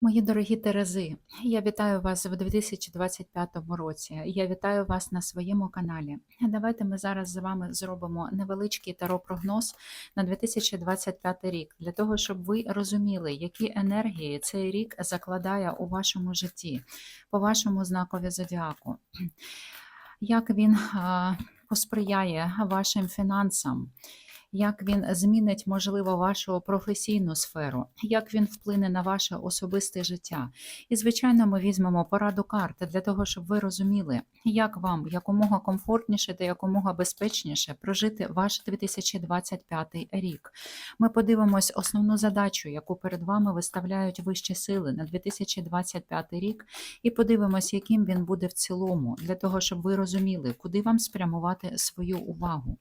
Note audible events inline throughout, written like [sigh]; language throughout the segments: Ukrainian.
Мої дорогі Терези, я вітаю вас в 2025 році. Я вітаю вас на своєму каналі. Давайте ми зараз з вами зробимо невеличкий таро-прогноз на 2025 рік, для того, щоб ви розуміли, які енергії цей рік закладає у вашому житті, по вашому знакові зодіаку, як він посприяє вашим фінансам як він змінить, можливо, вашу професійну сферу, як він вплине на ваше особисте життя. І, звичайно, ми візьмемо пораду карти для того, щоб ви розуміли, як вам якомога комфортніше та якомога безпечніше прожити ваш 2025 рік. Ми подивимось основну задачу, яку перед вами виставляють вищі сили на 2025 рік, і подивимось, яким він буде в цілому, для того, щоб ви розуміли, куди вам спрямувати свою увагу.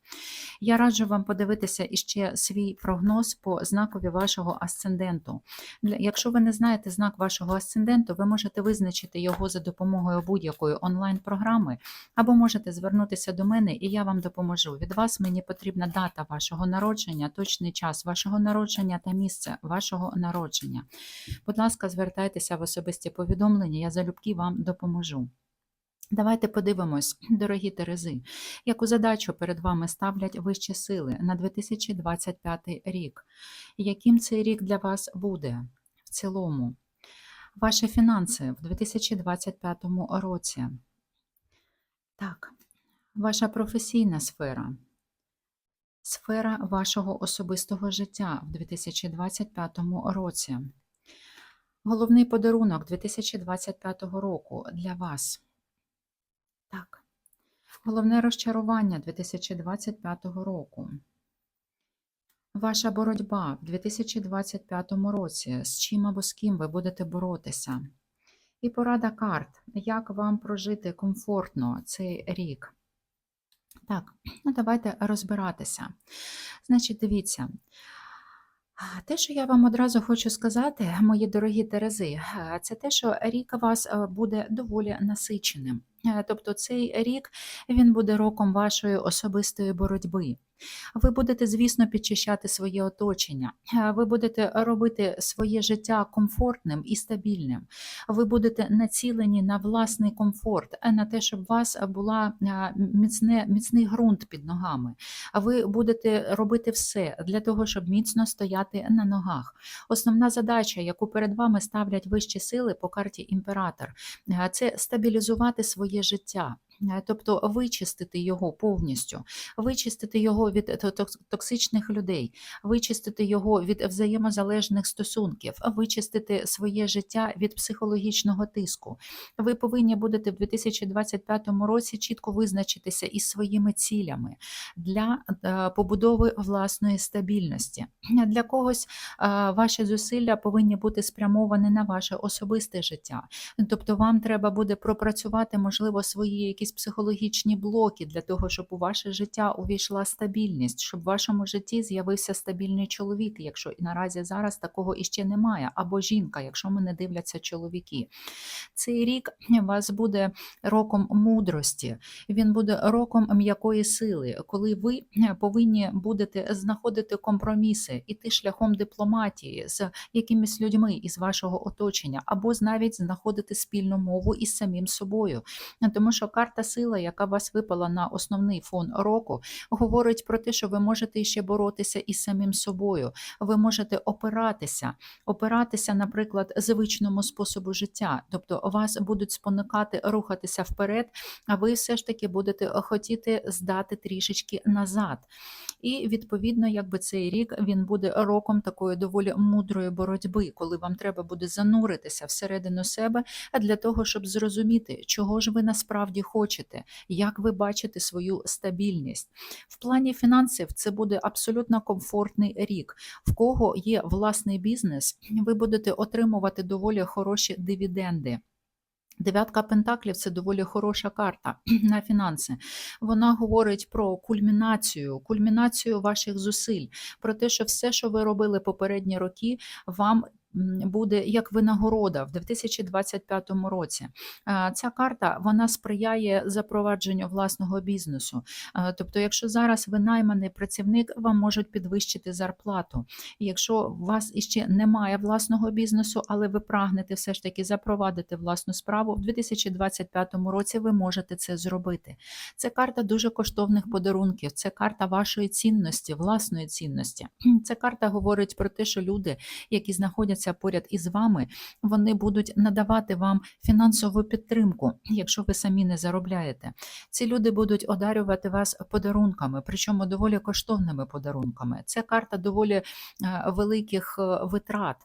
Я раджу вам подивитися іще свій прогноз по знакові вашого асценденту. Якщо ви не знаєте знак вашого асценденту, ви можете визначити його за допомогою будь-якої онлайн-програми, або можете звернутися до мене, і я вам допоможу. Від вас мені потрібна дата вашого народження, точний час вашого народження та місце вашого народження. Будь ласка, звертайтеся в особисті повідомлення, я залюбки вам допоможу. Давайте подивимось, [clears throat] дорогі Терези, яку задачу перед вами ставлять вищі сили на 2025 рік. Яким цей рік для вас буде в цілому? Ваші фінанси в 2025 році. Так, ваша професійна сфера, сфера вашого особистого життя в 2025 році. Головний подарунок 2025 року для вас. Так. Головне розчарування 2025 року. Ваша боротьба в 2025 році, з чим або з ким ви будете боротися. І порада карт, як вам прожити комфортно цей рік. Так, ну давайте розбиратися. Значить, дивіться. Те, що я вам одразу хочу сказати, мої дорогі Терези, це те, що рік вас буде доволі насиченим. Е, тобто цей рік він буде роком вашої особистої боротьби. Ви будете, звісно, підчищати своє оточення, е, ви будете робити своє життя комфортним і стабільним. Ви будете націлені на власний комфорт, на те, щоб у вас була е, міцне, міцний ґрунт під ногами. Ви будете робити все для того, щоб міцно стояти на ногах. Основна задача, яку перед вами ставлять вищі сили по карті імператор, це стабілізувати своє своє життя. Е, тобто вичистити його повністю, вичистити його від токсичних людей, вичистити його від взаємозалежних стосунків, вичистити своє життя від психологічного тиску. Ви повинні будете в 2025 році чітко визначитися із своїми цілями для е, побудови власної стабільності. Для когось е, ваші зусилля повинні бути спрямовані на ваше особисте життя. Тобто, вам треба буде пропрацювати, можливо, свої якісь якісь психологічні блоки для того, щоб у ваше життя увійшла стабільність, щоб в вашому житті з'явився стабільний чоловік, якщо і наразі зараз такого іще немає, або жінка, якщо мене дивляться чоловіки. Цей рік вас буде роком мудрості, він буде роком м'якої сили, коли ви повинні будете знаходити компроміси, іти шляхом дипломатії з якимись людьми із вашого оточення, або навіть знаходити спільну мову із самим собою. Тому що карта та сила, яка вас випала на основний фон року, говорить про те, що ви можете ще боротися із самим собою. Ви можете опиратися, опиратися, наприклад, звичному способу життя. Тобто вас будуть спонукати рухатися вперед, а ви все ж таки будете хотіти здати трішечки назад. І відповідно, якби цей рік він буде роком такої доволі мудрої боротьби, коли вам треба буде зануритися всередину себе, для того, щоб зрозуміти, чого ж ви насправді хочете хочете, як ви бачите свою стабільність. В плані фінансів це буде абсолютно комфортний рік. В кого є власний бізнес, ви будете отримувати доволі хороші дивіденди. Дев'ятка Пентаклів це доволі хороша карта [clears throat] на фінанси. Вона говорить про кульмінацію, кульмінацію ваших зусиль, про те, що все, що ви робили попередні роки, вам буде як винагорода в 2025 році. Ця карта вона сприяє запровадженню власного бізнесу. Тобто, якщо зараз ви найманий працівник, вам можуть підвищити зарплату. Якщо у вас іще немає власного бізнесу, але ви прагнете все ж таки запровадити власну справу, в 2025 році ви можете це зробити. Це карта дуже коштовних подарунків, це карта вашої цінності, власної цінності. Ця карта говорить про те, що люди, які знаходяться поряд із вами, вони будуть надавати вам фінансову підтримку, якщо ви самі не заробляєте. Ці люди будуть одарювати вас подарунками, причому доволі коштовними подарунками. Це карта доволі е, великих е, витрат.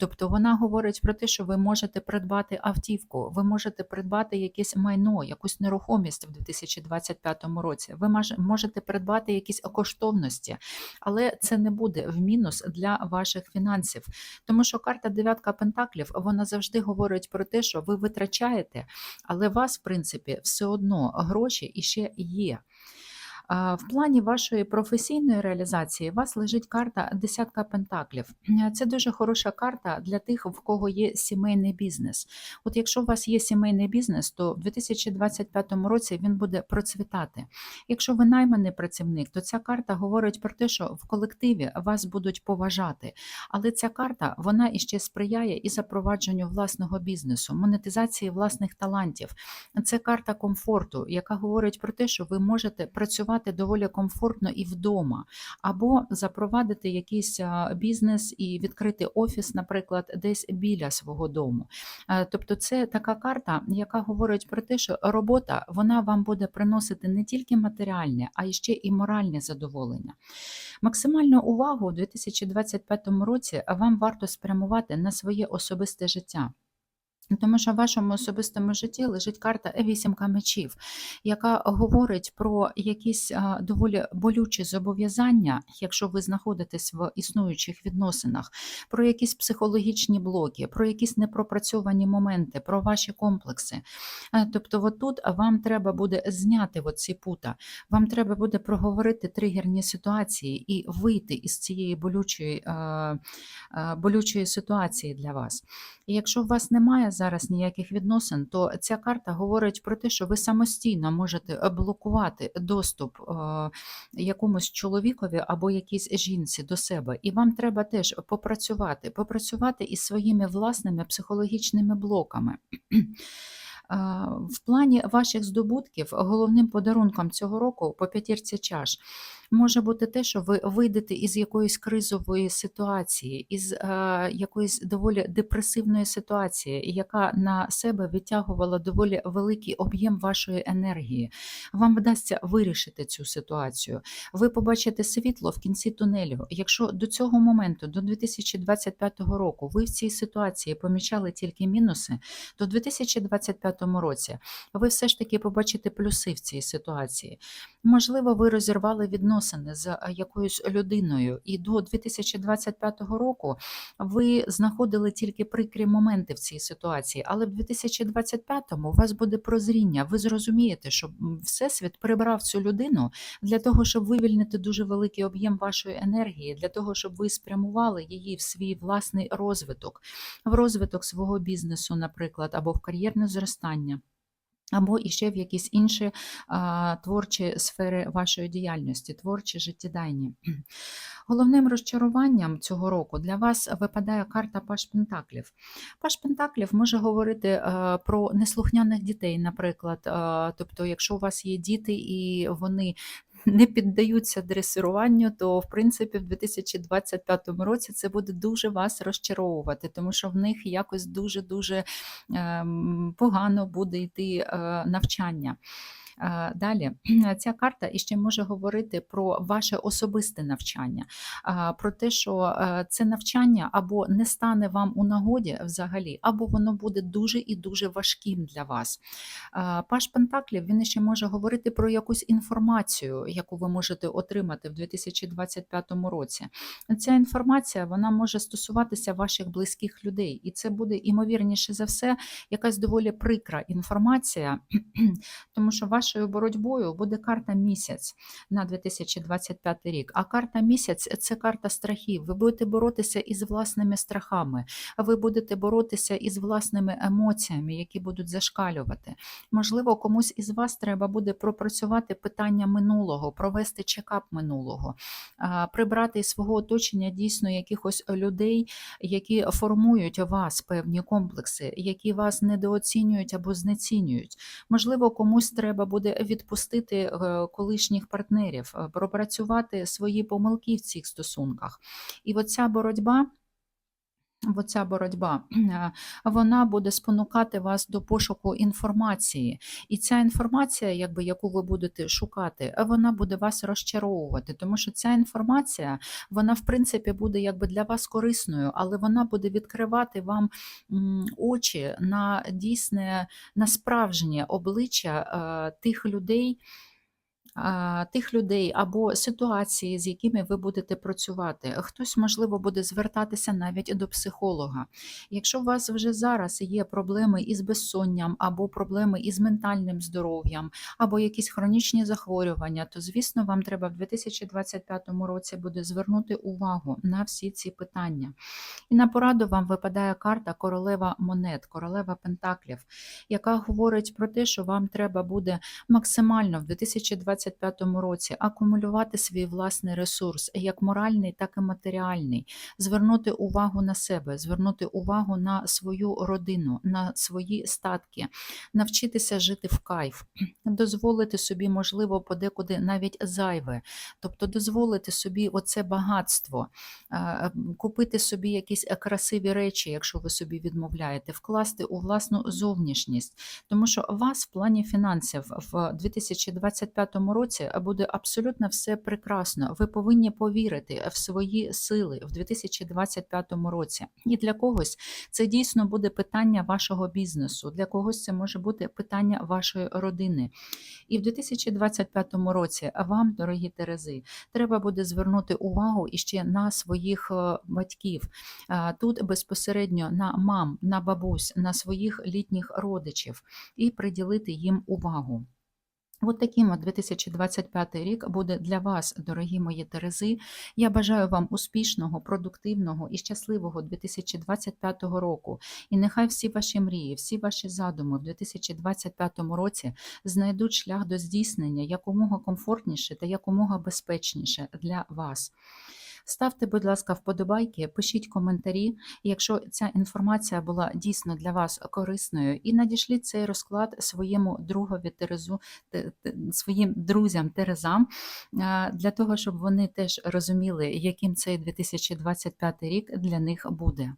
Тобто вона говорить про те, що ви можете придбати автівку, ви можете придбати якесь майно, якусь нерухомість в 2025 році. Ви можете придбати якісь коштовності, але це не буде в мінус для ваших фінансів. Тому що карта дев'ятка пентаклів вона завжди говорить про те, що ви витрачаєте, але вас, в принципі, все одно гроші іще є. В плані вашої професійної реалізації у вас лежить карта десятка пентаклів. Це дуже хороша карта для тих, в кого є сімейний бізнес. От якщо у вас є сімейний бізнес, то в 2025 році він буде процвітати. Якщо ви найманий працівник, то ця карта говорить про те, що в колективі вас будуть поважати. Але ця карта вона іще сприяє і запровадженню власного бізнесу, монетизації власних талантів. Це карта комфорту, яка говорить про те, що ви можете працювати доволі комфортно і вдома, або запровадити якийсь бізнес і відкрити офіс, наприклад, десь біля свого дому. Е, Тобто, це така карта, яка говорить про те, що робота вона вам буде приносити не тільки матеріальне, а й ще і моральне задоволення. Максимальну увагу у 2025 році вам варто спрямувати на своє особисте життя. Тому що в вашому особистому житті лежить карта вісімка мечів, яка говорить про якісь доволі болючі зобов'язання, якщо ви знаходитесь в існуючих відносинах, про якісь психологічні блоки, про якісь непропрацьовані моменти, про ваші комплекси. Тобто, от тут вам треба буде зняти ці пута, вам треба буде проговорити тригерні ситуації і вийти із цієї болючої, болючої ситуації для вас. І якщо у вас немає зараз ніяких відносин, то ця карта говорить про те, що ви самостійно можете е, блокувати доступ е, якомусь чоловікові або якійсь жінці до себе. І вам треба теж попрацювати, попрацювати із своїми власними психологічними блоками. В плані ваших здобутків головним подарунком цього року по п'ятірці чаш може бути те, що ви вийдете із якоїсь кризової ситуації, із е, якоїсь доволі депресивної ситуації, яка на себе відтягувала доволі великий об'єм вашої енергії. Вам вдасться вирішити цю ситуацію. Ви побачите світло в кінці тунелю. Якщо до цього моменту, до 2025 року, ви в цій ситуації помічали тільки мінуси, то в 2025 році ви все ж таки побачите плюси в цій ситуації. Можливо, ви розірвали відносини з е, якоюсь людиною, і до 2025 року ви знаходили тільки прикрі моменти в цій ситуації, але в 2025-му у вас буде прозріння. Ви зрозумієте, що Всесвіт прибрав цю людину для того, щоб вивільнити дуже великий об'єм вашої енергії, для того, щоб ви спрямували її в свій власний розвиток, в розвиток свого бізнесу, наприклад, або в кар'єрне зростання. Або іще в якісь інші а, творчі сфери вашої діяльності, творчі, життєдайні. [clears throat] Головним розчаруванням цього року для вас випадає карта Паш Пентаклів. Паш Пентаклів може говорити е, про неслухняних дітей, наприклад. Е, тобто, якщо у вас є діти і вони не піддаються дресируванню, то в принципі в 2025 році це буде дуже вас розчаровувати, тому що в них якось дуже-дуже ем, погано буде йти е, навчання. Далі [clears throat] ця карта іще може говорити про ваше особисте навчання, про те, що е, це навчання або не стане вам у нагоді взагалі, або воно буде дуже і дуже важким для вас. Паш Пентаклів він ще може говорити про якусь інформацію, яку ви можете отримати в 2025 році. Ця інформація вона може стосуватися ваших близьких людей, і це буде імовірніше за все якась доволі прикра інформація, [clears throat] тому що ваша вашою боротьбою буде карта місяць на 2025 рік. А карта місяць це карта страхів. Ви будете боротися із власними страхами, ви будете боротися із власними емоціями, які будуть зашкалювати. Можливо, комусь із вас треба буде пропрацювати питання минулого, провести чекап минулого, прибрати із свого оточення дійсно якихось людей, які формують вас певні комплекси, які вас недооцінюють або знецінюють. Можливо, комусь треба буде відпустити е, колишніх партнерів, е, пропрацювати свої помилки в цих стосунках. І оця боротьба. Оця боротьба. Е, вона буде спонукати вас до пошуку інформації, і ця інформація, якби яку ви будете шукати, е, вона буде вас розчаровувати, тому що ця інформація, вона в принципі буде якби для вас корисною, але вона буде відкривати вам очі на дійсне, на справжнє обличчя е, тих людей тих людей або ситуації, з якими ви будете працювати. Хтось, можливо, буде звертатися навіть до психолога. Якщо у вас вже зараз є проблеми із безсонням, або проблеми із ментальним здоров'ям, або якісь хронічні захворювання, то звісно, вам треба в 2025 році буде звернути увагу на всі ці питання. І на пораду вам випадає карта королева монет, королева пентаклів, яка говорить про те, що вам треба буде максимально в 2025 році акумулювати свій власний ресурс, як моральний, так і матеріальний, звернути увагу на себе, звернути увагу на свою родину, на свої статки, навчитися жити в кайф, дозволити собі, можливо, подекуди навіть зайве, тобто дозволити собі оце багатство, е, купити собі якісь красиві речі, якщо ви собі відмовляєте, вкласти у власну зовнішність, тому що вас в плані фінансів в 2025 році буде абсолютно все прекрасно. Ви повинні повірити в свої сили в 2025 році. І для когось це дійсно буде питання вашого бізнесу, для когось це може бути питання вашої родини. І в 2025 році вам, дорогі Терези, треба буде звернути увагу іще на своїх е, батьків. Е, Тут безпосередньо на мам, на бабусь, на своїх літніх родичів і приділити їм увагу. От таким от 2025 рік буде для вас, дорогі мої Терези. Я бажаю вам успішного, продуктивного і щасливого 2025 року. І нехай всі ваші мрії, всі ваші задуми в 2025 році знайдуть шлях до здійснення якомога комфортніше та якомога безпечніше для вас. Ставте, будь ласка, вподобайки, пишіть коментарі, якщо ця інформація була дійсно для вас корисною, і надішліть цей розклад своєму другові Терезу, те- те- своїм друзям Терезам, для того, щоб вони теж розуміли, яким цей 2025 рік для них буде.